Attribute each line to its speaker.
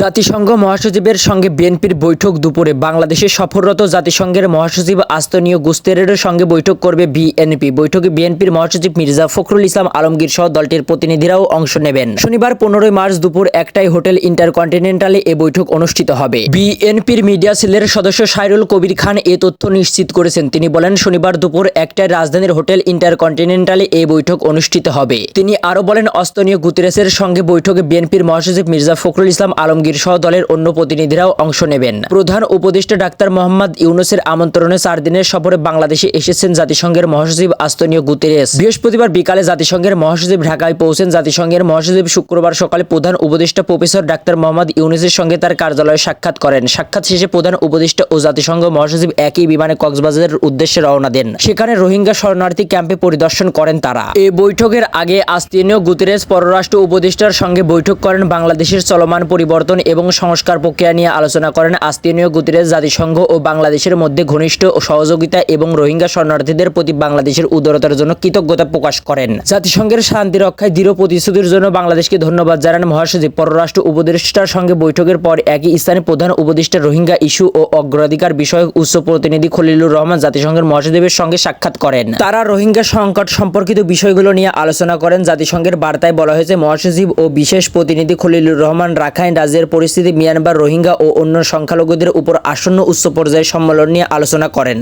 Speaker 1: জাতিসংঘ মহাসচিবের সঙ্গে বিএনপির বৈঠক দুপুরে বাংলাদেশে সফররত জাতিসংঘের মহাসচিব আস্তনীয় গুস্তেরের সঙ্গে বৈঠক করবে বিএনপি। বৈঠকে বিএনপির মহাসচিব মির্জা ফখরুল ইসলাম আলমগীর সহ দলটির প্রতিনিধিরাও অংশ নেবেন। শনিবার পনেরোই মার্চ দুপুর একটাই হোটেল ইন্টারকন্টিনেন্টালে এ বৈঠক অনুষ্ঠিত হবে। বিএনপির মিডিয়া সেলের সদস্য সাইরুল কবির খান এ তথ্য নিশ্চিত করেছেন। তিনি বলেন, শনিবার দুপুর একটায় রাজধানীর হোটেল ইন্টারকন্টিনেন্টালে এই বৈঠক অনুষ্ঠিত হবে। তিনি আরও বলেন, অস্তনীয় গুতেরেসের সঙ্গে বৈঠকে বিএনপির মহাসচিব মির্জা ফখরুল ইসলাম আলমগীর সহ দলের অন্য প্রতিনিধিরাও অংশ নেবেন। প্রধান উপদেষ্টা ডাক্তার মোহাম্মদ ইউনুসের আমন্ত্রণে চার দিনের সফরে বাংলাদেশে এসেছেন জাতিসংঘের মহাসচিব আস্তনীয় গুতেরেস। বৃহস্পতিবার বিকালে জাতিসংঘের মহাসচিব ঢাকায় পৌঁছেন। জাতিসংঘের মহাসচিব শুক্রবার সকালে প্রধান উপদেষ্টা প্রফেসর ডাক্তার মোহাম্মদ ইউনুসের সঙ্গে তার কার্যালয়ে সাক্ষাৎ করেন। সাক্ষাৎ শেষে প্রধান উপদেষ্টা ও জাতিসংঘ মহাসচিব একই বিমানে কক্সবাজারের উদ্দেশ্যে রওনা দেন। সেখানে রোহিঙ্গা শরণার্থী ক্যাম্পে পরিদর্শন করেন তারা। এই বৈঠকের আগে আস্তিনীয় গুতেরেস পররাষ্ট্র উপদেষ্টার সঙ্গে বৈঠক করেন। বাংলাদেশের চলমান পরিবর্তন এবং সংস্কার প্রক্রিয়া নিয়ে আলোচনা করেন আস্তিনীয় গুতেরেস জাতিসংঘ ও বাংলাদেশের মধ্যে ঘনিষ্ঠ সহযোগিতা এবং রোহিঙ্গা শরণার্থীদের প্রতি বাংলাদেশের উদারতার জন্য কৃতজ্ঞতা প্রকাশ করেন। জাতিসংঘের শান্তি রক্ষায় দৃঢ় প্রতিশ্রুতির জন্য বাংলাদেশকে ধন্যবাদ জানান মহাসচিব। পররাষ্ট্র উপদেষ্টার সঙ্গে বৈঠকের পর একই স্থানে প্রধান উপদেষ্টা রোহিঙ্গা ইস্যু ও অগ্রাধিকার বিষয়ক উচ্চ প্রতিনিধি খলিলুর রহমান জাতিসংঘের মহাসচিবের সঙ্গে সাক্ষাৎ করেন। তারা রোহিঙ্গা সংকট সম্পর্কিত বিষয়গুলো নিয়ে আলোচনা করেন। জাতিসংঘের বার্তায় বলা হয়েছে, মহাসচিব ও বিশেষ প্রতিনিধি খলিলুর রহমান রাখাইন রাজ্যের পরিস্থিতি মিয়ানমার রোহিঙ্গা ও অন্য সংখ্যালঘুদের উপর আসন্ন উচ্চ পর্যায়ে সম্মেলন নিয়ে আলোচনা করেন।